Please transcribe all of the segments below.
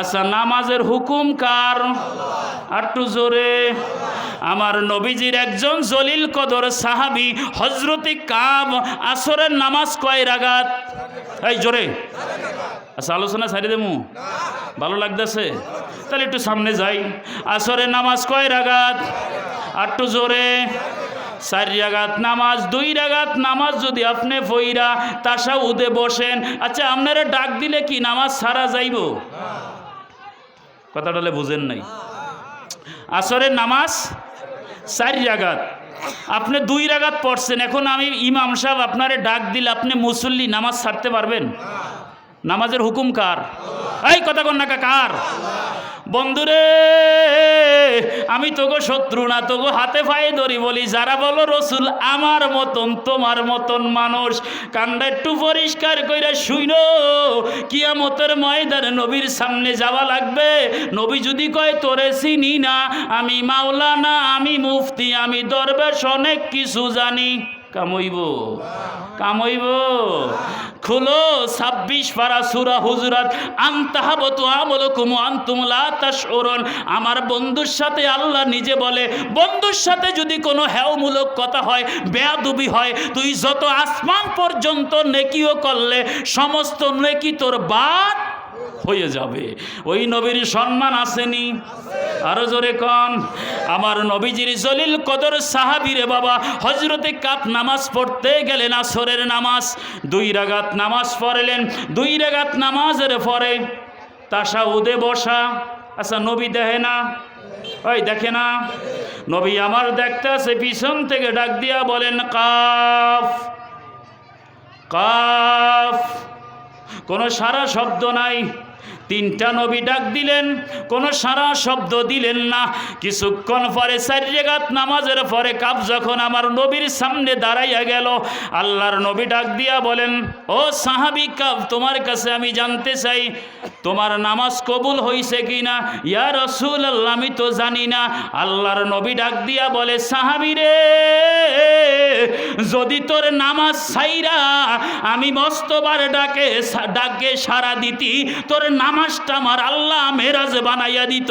আচ্ছা নামাজের হুকুম কার? একটু জোরে। আমার নবীজির একজন জলিল কদর সাহাবি হজরতি কাব, আসরের নামাজ কয় রাগাত? এই, জোরে। আচ্ছা আলোচনা ছাড়ি দেবো। ভালো লাগতেছে? তাহলে একটু সামনে যাই। আসরের নামাজ কয় রাগাত? একটু জোরে। চার রাগাত নামাজ, দুই রাগাত নামাজ যদি আপনি ফইরা তাসা উদে বসেন। আচ্ছা আপনারা ডাক দিলে কি নামাজ সারা যাইব? কথাটা হলে বুঝেন নাই। আসরের নামাজ চার রাগাত। আপনি দুই রাগাত পড়ছেন, এখন আমি ইমাম সাহেব আপনারে ডাক দিলে আপনি মুসল্লি নামাজ ছাড়তে পারবেন? নামাজের হুকুম কার? এই কথা কন্যাকা কার? বন্ধুরে, আমি তোগো শত্রু না, তোগো হাতে পায়ে ধরি বলি, যারা বলো রসুল আমার মতন, তোমার মতন মানুষ কান্ডা একটু পরিষ্কার কইরা শুইন কিয়ামতের ময়দানে নবীর সামনে যাওয়া লাগবে। নবী যদি কয়, তোরে চিনি না, আমি মাওলানা, আমি মুফতি, আমি দরবেশ, অনেক কিছু জানি। কামইব কামইব। খুলো, ছাব্বিশ পারা সুরা হুজরাত তো আমলকুম আন্তুমলা তাশউরুন। আমার বন্ধুর সাথে আল্লাহ নিজে বলে, বন্ধুর সাথে যদি কোনো হ্যাওমূলক কথা হয়, বেয়াদুবি হয়, তুই যত আসমান পর্যন্ত নেকিও করলে, সমস্ত নেকি তোর বাদ হয়ে যাবে। ওই নবীর সম্মান আসেনি। আরও জোরে কন, আমার নবীজির জলিল কদর সাহাবিরে বাবা হজরতে কাপ নামাজ পড়তে গেলেন আসরের নামাজ? দুই রাগাত নামাজ পড়লেন, দুই রাগাত নামাজের পরে তাসা উদে বসা। আচ্ছা নবী দেহে না? ওই দেখে না? নবী আমার দেখতে আছে, পিছন থেকে ডাক দিয়া বলেন, কাফ কাফ। কোনো সারা শব্দ নাই। তিনটা নবী ডাক দিলেন, কোনো সারা শব্দ দিলেন না। কিছুক্ষণ পরে চারিগাত নামাজের পরে কাপ যখন আমার নবীর সামনে দাঁড়াইয়া গেল, আল্লাহর নবী ডাক দিয়া বলেন, ও সাহাবি কাপ, তোমার কাছে আমি জানতে চাই, তোমার নামাজ কবুল হইছে কি না ইয়া রসুল আল্লাহ আমি তো জানি না। আল্লাহর নবী ডাক দিয়া বলে, সাহাবি রে, যদি তোর নামাজ সাইরা আমি মস্তবার ডাকে ডাকে সারা দিতি, তোর নামাজটা আমার আল্লাহ মেরাজ বানাইয়া দিত।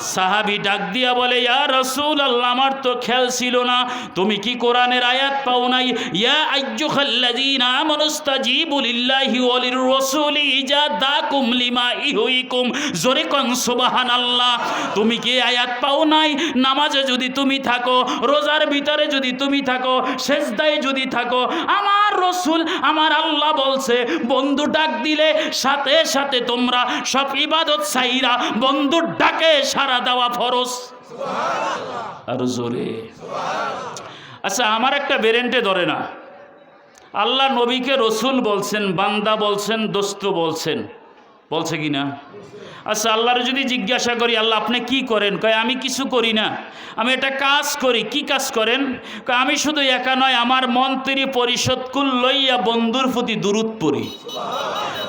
সাহাবি ডাক দিয়া বলে, ইয়া রসুল আল্লাহ আমার তো খেয়াল ছিল না। তুমি কি কোরআনের আয়াত পাও নাই? ইয়া আইয়ুহাল্লাযীনা আমানুস্তাজীবু লিল্লাহি ওয়া লির-রাসূলি ইজা দাকুম লিমা ইহুইকুম। জোরে কোন, সুবহানাল্লাহ। তুমি কি আয়াত পাও নাই? নামাজে যদি তুমি থাকো, রোজার ভিতরে যদি তুমি থাকো, সেজদায় যদি থাকো, আমার রসুল, আমার আল্লাহ বলছে, বন্ধু ডাক দিলে সাথে সাথে তোমরা সব ইবাদত সাইরা বন্ধুর ডাকে সারা দেওয়া ফরস আর জোরে। আচ্ছা আমার একটা বেরেন্টে ধরে না। আল্লাহ নবীকে রসুল বলছেন বান্দা বলছেন দোস্ত বলছেন। বলছে কি না? আচ্ছা আল্লাহর যদি জিজ্ঞাসা করি, আল্লাহ, আপনি কি করেন? কয়, আমি কিছু করি না। আমি এটা কাজ করি। কি কাজ করেন? কয়, আমি শুধু একা নয়, আমার মন্ত্রী পরিষদ কুল লইয়া বন্ধুর প্রতি দূরত পড়ি।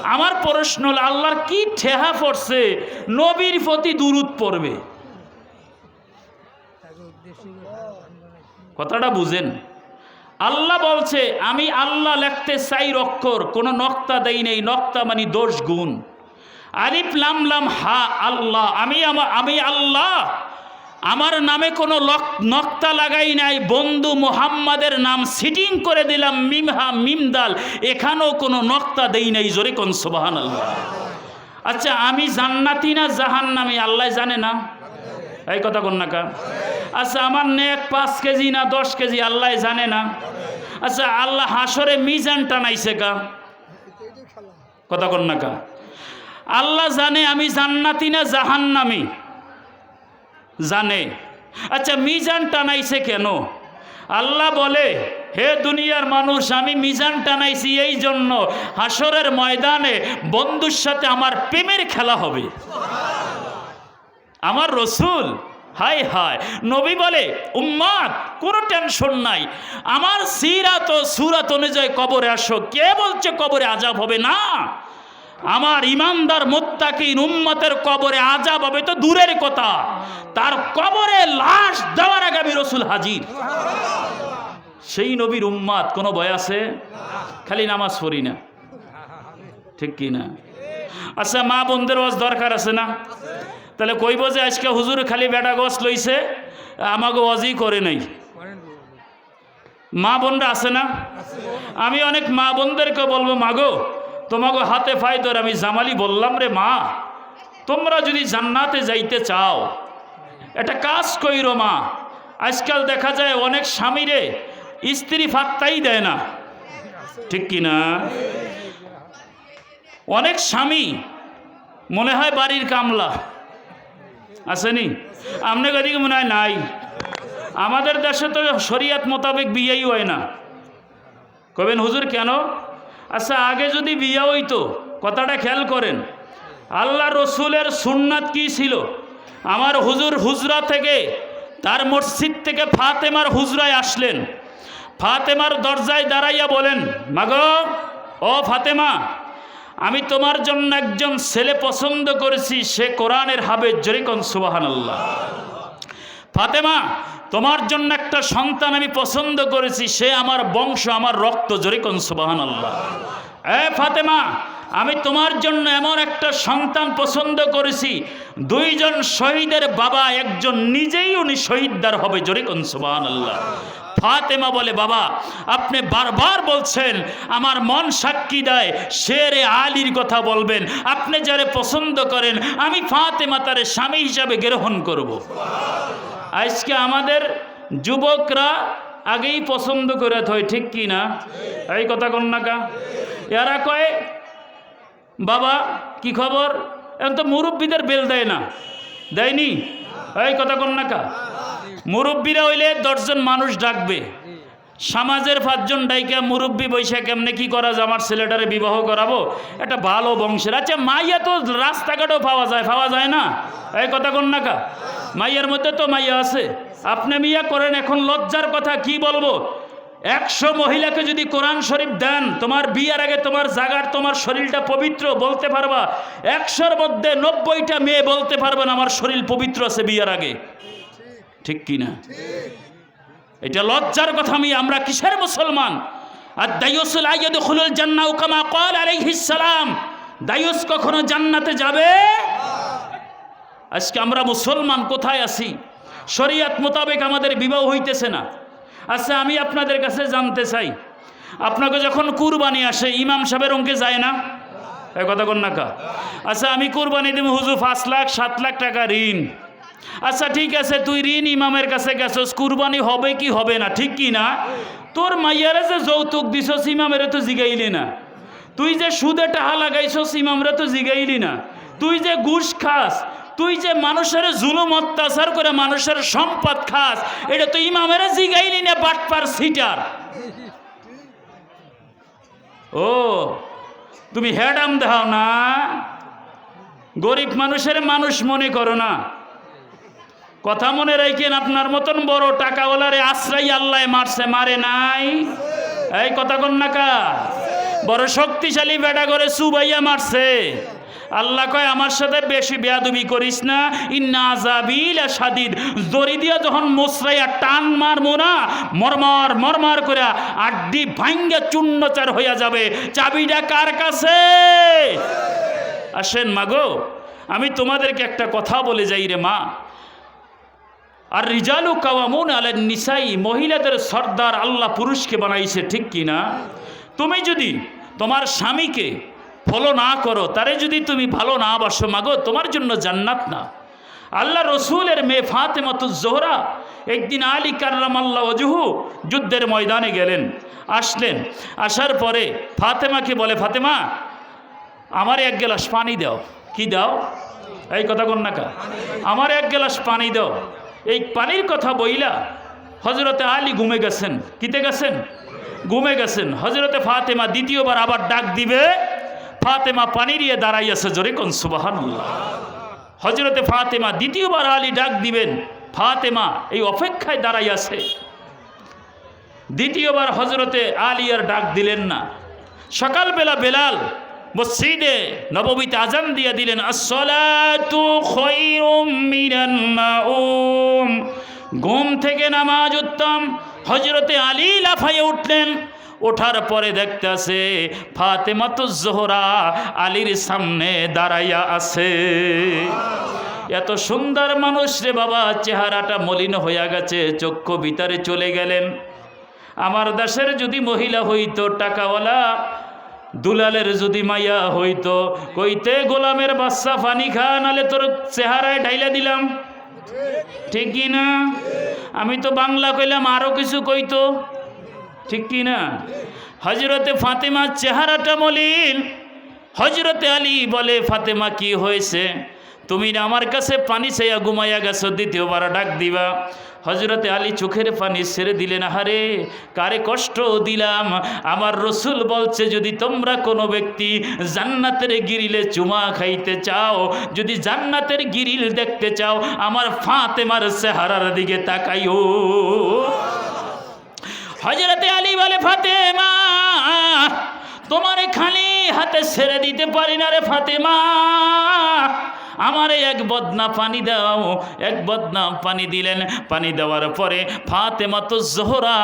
আমার প্রশ্ন হলো, আল্লাহর কি ঠেহা পড়ছে? নবীর প্রতি দূরত পড়বে। কথাটা বুঝেন। আল্লাহ বলছে, আমি আল্লাহ লিখতে চাই অক্ষর কোনো নক্তা দেই নেই, নক্তা মানে দোষ গুণ। আলিফ লাম লাম হা আল্লাহ, আমি আমার আমি আল্লাহ। আমার নামে কোনো নক্তা লাগাই নাই। বন্ধু মোহাম্মদের নাম সিটিং করে দিলাম মিমহা মিমদাল এখানেও কোনো নক্তা দেই নাই, জোরে কোন সোবাহান আল্লাহ আচ্ছা আমি জান্নাতি না জাহান্নামি? আল্লাহ জানে না। এই কথা কোন নাকা আচ্ছা আমার নেক পাঁচ কেজি না দশ কেজি? আল্লাহ জানে না। আচ্ছা আল্লাহ হাসরে মিজান টানাইছে কা? কথা কোন নাকা আল্লাহ জানে আমি জান্নাতি না জাহান্নামি? জানে। আচ্ছা মিজান টানাইছে কেন? আল্লাহ বলে, হে দুনিয়ার মানুষ, আমি মিজান টানাইছি এই জন্য হাসরের ময়দানে বন্ধুর সাথে আমার প্রেমের খেলা হবে। আমার রসুল হায় হায় নবী বলে, উম্মাদ, কোনো টেনশন নাই। আমার সিরাত সুরাত অনুযায়ী কবরে আসো। কে বলছে কবরে আজাব হবে না? আমার ইমানদার মোত্তাকিন উম্মতের কবরে আজাব হবে তো দূরের কথা। তার কবরে লাশ দেওয়ার আগে আমি রসুল হাজির। সেই নবীর উম্মাদ, কোনো ভয় আছে? খালি নামাজ পড়ি না। ঠিক কি না? আচ্ছা মা বোনদের ওয়াজ দরকার আছে না? তাহলে কইব যে আজকে হুজুর খালি বেটা গছ লইছে আমাকে ওয়াজই করে নাই। মা বোনরা আছে না? আমি অনেক মা বোনদেরকে বলব, মাগো তোমাকে হাতে ফাই ধরে আমি জামালি বললাম রে মা, তোমরা যদি জান্নাতে যাইতে চাও, একটা কাজ কইরো মা, আজকাল দেখা যায় অনেক স্বামীরে স্ত্রী ফাত্তাই দেয় না। ঠিক কি না? অনেক স্বামী মনে হয় বাড়ির কামলা। আসেনি? আপনার এদিকে মনে হয়? নাই। আমাদের দেশে তো শরিয়াত মোতাবেক বিয়েই হয় না। কবেন হুজুর কেন? আচ্ছা আগে যদি বিয়ে হইতো, কথাটা খেয়াল করেন। আল্লাহ রসুলের সুন্নাত কি ছিল? আমার হুজুর হুজরা থেকে, তার মসজিদ থেকে ফাতেমার হুজরায় আসলেন। ফাতেমার দরজায় দাঁড়াইয়া বলেন, মাগো, ও ফাতেমা, আমি তোমার জন্য একজন ছেলে পছন্দ করেছি, সে কোরআনের হাবে জরিকন সুবাহান আল্লাহ ফাতেমা তোমার জন্য একটা সন্তান আমি পছন্দ করেছি, সে আমার বংশ, আমার রক্ত জরিকন সুবাহান আল্লাহ এ ফাতেমা, আমি তোমার জন্য এমন একটা সন্তান পছন্দ করেছি, দুইজন শহীদের বাবা, একজন নিজেই উনি শহীদদার হবে জরিকন সুবাহান আল্লাহ ফাতেমা বলে, বাবা, আপনি বারবার বলছেন, আমার মন সাক্ষী দেয় শেরে আলীর কথা বলবেন, আপনি যারে পছন্দ করেন, আমি ফাতেমা তারে স্বামী হিসাবে গ্রহণ করব। আজকে আমাদের যুবকরা আগেই পছন্দ করে থয় ঠিক কি না? এই কথা কন্যাকা এরা কয়, বাবা, কি খবর? এখন তো মুরব্বীদের বেল দেয় না। দেয়নি? এই কথা কন্যাকা মুরব্বীরা হইলে দশজন মানুষ ডাকবে। সমাজের পাঁচজন ডাইকা মুরব্বী বৈশা কেমনে কি করা যায়? আমার ছেলেটারে বিবাহ করাবো? একটা ভালো বংশের। আচ্ছা মাইয়া তো রাস্তাঘাটেও পাওয়া যায় পাওয়া যায় না? এই কথা কোন নাকা? মাইয়ার মধ্যে তো মাইয়া আছে। আপনি মিয়া করেন, এখন লজ্জার কথা কি বলব? একশো মহিলাকে যদি কোরআন শরীফ দেন, তোমার বিয়ার আগে তোমার জাগার, তোমার শরীরটা পবিত্র বলতে পারবা। একশোর মধ্যে নব্বইটা মেয়ে বলতে পারবে না, আমার শরীর পবিত্র আছে বিয়ার আগে। ঠিক কি না এটা লজ্জার কথা আমি, আমরা কিসের মুসলমান? আর দায়ুসুল আয়াদ খুলুল জান্না উকামা কল আলাইহিস সালাম। দায়ুস কখনো জান্নাতে যাবে? আজকে আমরা মুসলমান কোথায় আছি? শরিয়াত মোতাবেক আমাদের বিবাহ হইতেছে না। আচ্ছা আমি আপনাদের কাছে জানতে চাই। আপনাকে যখন কুরবানি আসে, ইমাম সাহেবের অঙ্কে যায় না? কথা কন না আচ্ছা আমি কুরবানি দেব হুজুর পাঁচ লাখ, সাত লাখ টাকা ঋণ। আচ্ছা ঠিক আছে, তুই ঋণ ইমামের কাছে গেছস, কুরবানি হবে কি হবে না, ঠিক কি না? তোর মাইয়ারে যে যৌতুক দিছস, ইমামের তো জিগাইলি না। তুই যে সুদে টাহা লাগাইছস, ইমামরে তো জিগাইলি না। তুই যে ঘুষ খাস, তুই যে মানুষের জুলুম অত্যাচার করে মানুষের সম্পদ খাস, এটা তো ইমামের জিগাইলি না, বাটপার সিটার। ও, তুমি হেডাম দেখাও না। গরিব মানুষের মানুষ মনে করো না। কথা মনে রাখেন আপনার মতন বড় টাকাওয়ালারে আশ্রয় আল্লাহ মারছে, মারে নাই। এই কথা কন নাকা বড় শক্তিশালী বেটা করে সুবাইয়া মারছে। আল্লাহ কয়, আমার সাথে বেশি বেয়াদুবি করিস না। ইন্না আজাবিল সাদিদ দড়ি দিয়া যখন মোসরাইয়া টান মারমো না, মরমর মরমর করে আড্ডি ভাঙ্গে চূর্ণচার হইয়া যাবে। চাবিটা কার কাছে? আসেন মাগো আমি তোমাদেরকে একটা কথা বলে যাই রে মা। আর রিজালু কাওয়ামুন আলেন নিসাই, মহিলাদের সর্দার আল্লাহ পুরুষকে বানাইছে, ঠিক কি না? তুমি যদি তোমার স্বামীকে ফলো না করো, তারে যদি তুমি ভালো না বাসো, মাগো, তোমার জন্য জান্নাত না। আল্লাহ রসুলের মেয়ে ফাতেমাতু জোহরা একদিন আলী কার্লাম আল্লাহ অজুহু যুদ্ধের ময়দানে গেলেন, আসলেন, আসার পরে ফাতেমাকে বলে, ফাতেমা, আমার এক গ্লাস পানি দাও। কি দাও? এই কথা কন নাকা আমার এক গ্লাস পানি দাও। এই পানির কথা বইলা হজরতে আলী ঘুমে গেছেন। কিতে গেছেন? ঘুমে গেছেন। হজরতে ফাতেমা দ্বিতীয়বার আবার ডাক দিবে, ফাতেমা পানি দিয়ে দাঁড়াইয়াছে জোরে কোন সুবাহান হজরতে ফাতেমা দ্বিতীয়বার আলী ডাক দিবেন, ফাতেমা এই অপেক্ষায় দাঁড়াইয়াছে। দ্বিতীয়বার হজরতে আলী আর ডাক দিলেন না। সকালবেলা বেলাল মসজিদে নবমীতে আজান দিয়ে দিলেন ঘুম থেকে নামাজ উত্তম। হজরতে আলী লাফাইয়ে উঠলেন। ওঠার পরে দেখতে আছে ফাতেমা জোহরা আলীর সামনে দাঁড়াইয়া আছে। এত সুন্দর মানুষ রে বাবা, চেহারাটা মলিন হইয়া গেছে, চক্ষু ভিতরে চলে গেলেন। আমার দেশের যদি মহিলা হইতো, টাকাওয়ালা দুলালের যদি মাইয়া হইতো, কইতে গোলামের বাচ্চা পানি খা, নালে তোর চেহারায় ঢাইলা দিলাম। ঠিক কি না? আমি তো বাংলা কইলাম আরও কিছু কইতো। ঠিক কি না? হজরতে ফাতেমার চেহারাটা মলিন। হজরতে আলী বলে, ফাতেমা, কি হয়েছে? তুমি আমার কাছে পানি চাইয়া ঘুমাইয়া গেছো, দ্বিতীয়বার ডাক দিবা। হজরতে আলী চোখের পানি ছেড়ে দিলেন আহারে কারে কষ্ট দিলাম? আমার রসুল বলছে, যদি তোমরা কোনো ব্যক্তি জান্নাতের গিরিলে চুমা খাইতে চাও, যদি জান্নাতের গিরিল দেখতে চাও, আমার ফাতেমার সেহারার দিকে তাকাইও। হজরতে আলী বলে, ফাতেমা, তোমারে খালি হাতে ছেড়ে দিতে পারি না রে ফাতেমা। আমারে এক বদনা পানি দাও। এক বদনা পানি দিলেন। পানি দেওয়ার পরে ফাতেমা তো জোহরা।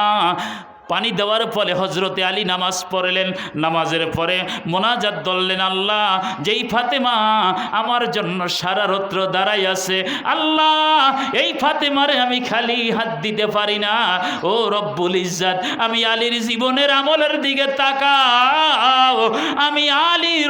পানি দেওয়ার পরে হজরতে আলী নামাজ পড়লেন। নামাজের পরে মোনাজাত দললেন আল্লাহ, যেই ফাতেমা আমার জন্য সারা রত্র দাঁড়াই আছে, আল্লাহ, এই ফাতেমারে আমি খালি হাত দিতে পারি না। ও রব্বুল ইজ্জাত, আমি আলীর জীবনের আমলের দিকে তাকাও। আমি আলীর